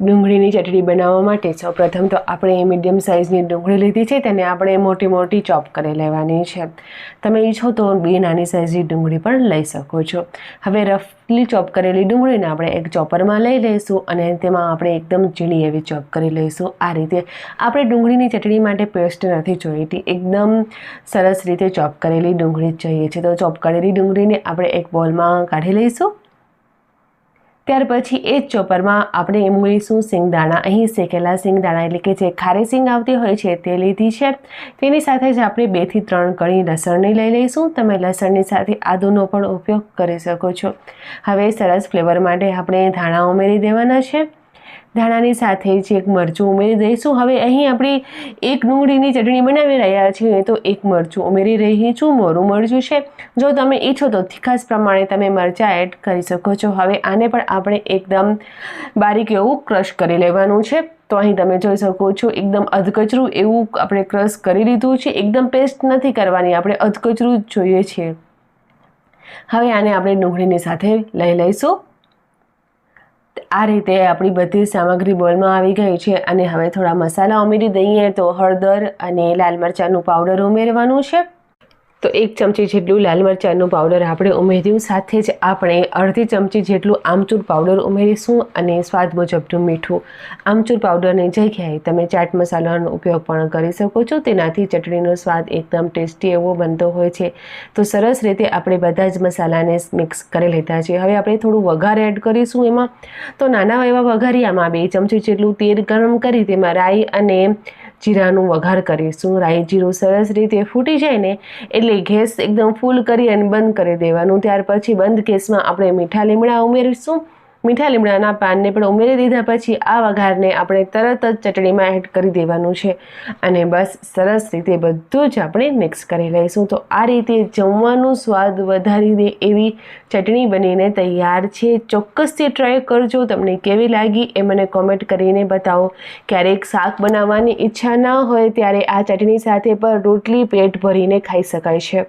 ડુંગળીની ચટણી બનાવવા માટે સૌપ્રથમ તો આપણે મીડિયમ સાઇઝની ડુંગળી લીધી છે, તેને આપણે મોટી મોટી ચોપ કરી લેવાની છે. તમે ઈચ્છો તો બે નાની સાઇઝની ડુંગળી પણ લઈ શકો છો. હવે રફલી ચોપ કરેલી ડુંગળીને આપણે એક ચોપરમાં લઈ લઈશું અને તેમાં આપણે એકદમ ઝીણી એવી ચોપ કરી લઈશું. આ રીતે આપણે ડુંગળીની ચટણી માટે પેસ્ટ નથી જોઈતી. એકદમ સરસ રીતે ચોપ કરેલી ડુંગળી જ જોઈએ છે. તો ચોપ કરેલી ડુંગળીને આપણે એક બોલમાં કાઢી લઈશું. ત્યાર પછી એ જ ચોપરમાં આપણે ઉમેરીશું સિંગદાણા. અહીં શેકેલા સિંગદાણા એટલે કે જે ખારી સિંગ આવતી હોય છે તે લીધી છે. તેની સાથે જ આપણે બેથી ત્રણ કળી લસણની લઈ લઈશું. તમે લસણની સાથે આદુનો પણ ઉપયોગ કરી શકો છો. હવે સરસ ફ્લેવર માટે આપણે ધાણા ઉમેરી દેવાના છે. ધાણાની સાથે જ એક મરચું ઉમેરી દઈશું. હવે અહીં આપણી એક ડુંગળીની ચટણી બનાવી રહ્યા છીએ તો એક મરચું ઉમેરી રહી છું. મોરું મરચું છે. જો તમે ઈચ્છો તો તીખાસ પ્રમાણે તમે મરચાં એડ કરી શકો છો. હવે આને પણ આપણે એકદમ બારીક એવું ક્રશ કરી લેવાનું છે. તો અહીં તમે જોઈ શકો છો એકદમ અધકચરું એવું આપણે ક્રશ કરી લીધું છે. એકદમ પેસ્ટ નથી કરવાની, આપણે અધકચરું જોઈએ છીએ. હવે આને આપણે ડુંગળીની સાથે લઈ લઈશું. આ રીતે આપણી બધી સામગ્રી બોલમાં આવી ગઈ છે અને હવે થોડા મસાલા ઉમેરી દઈએ તો હળદર અને લાલ મરચાંનું પાવડર ઉમેરવાનું છે. તો એક ચમચી જેટલું લાલ મરચાંનું પાવડર આપણે ઉમેર્યું, સાથે જ આપણે અડધી ચમચી જેટલું આમચૂર પાવડર ઉમેરીશું અને સ્વાદ મુજબનું મીઠું. આમચૂર પાવડરની જગ્યાએ તમે ચાટ મસાલાનો ઉપયોગ પણ કરી શકો છો, તેનાથી ચટણીનો સ્વાદ એકદમ ટેસ્ટી એવો બનતો હોય છે. તો સરસ રીતે આપણે બધા જ મસાલાને મિક્સ કરી લીધા છે. હવે આપણે થોડું વઘાર એડ કરીશું એમાં. તો નાના એવા વઘારિયામાં બે ચમચી જેટલું તેલ ગરમ કરી તેમાં રાઈ અને જીરાનું વઘાર કરીશું. રાઈ જીરું સરસ રીતે ફૂટી જાય ને એટલે ગેસ એકદમ ફૂલ કરી અને બંધ કરી દેવાનું. ત્યાર પછી બંધ ગેસમાં આપણે મીઠા લીમડા ઉમેરીશું. મીઠા લીમડાના પાનને પણ ઉમેરી દીધા પછી આ વઘારને આપણે તરત જ ચટણીમાં એડ કરી દેવાનું છે. અને બસ સરસ રીતે બધું જ આપણે મિક્સ કરી લઈશું. તો આ રીતે જમવાનું સ્વાદ વધારી દે એવી ચટણી બનીને તૈયાર છે. ચોક્કસથી ટ્રાય કરજો. તમને કેવી લાગી એ મને કોમેન્ટ કરીને બતાવો. ક્યારેક શાક બનાવવાની ઈચ્છા ના હોય ત્યારે આ ચટણી સાથે પણ રોટલી પેટ ભરીને ખાઈ શકાય છે.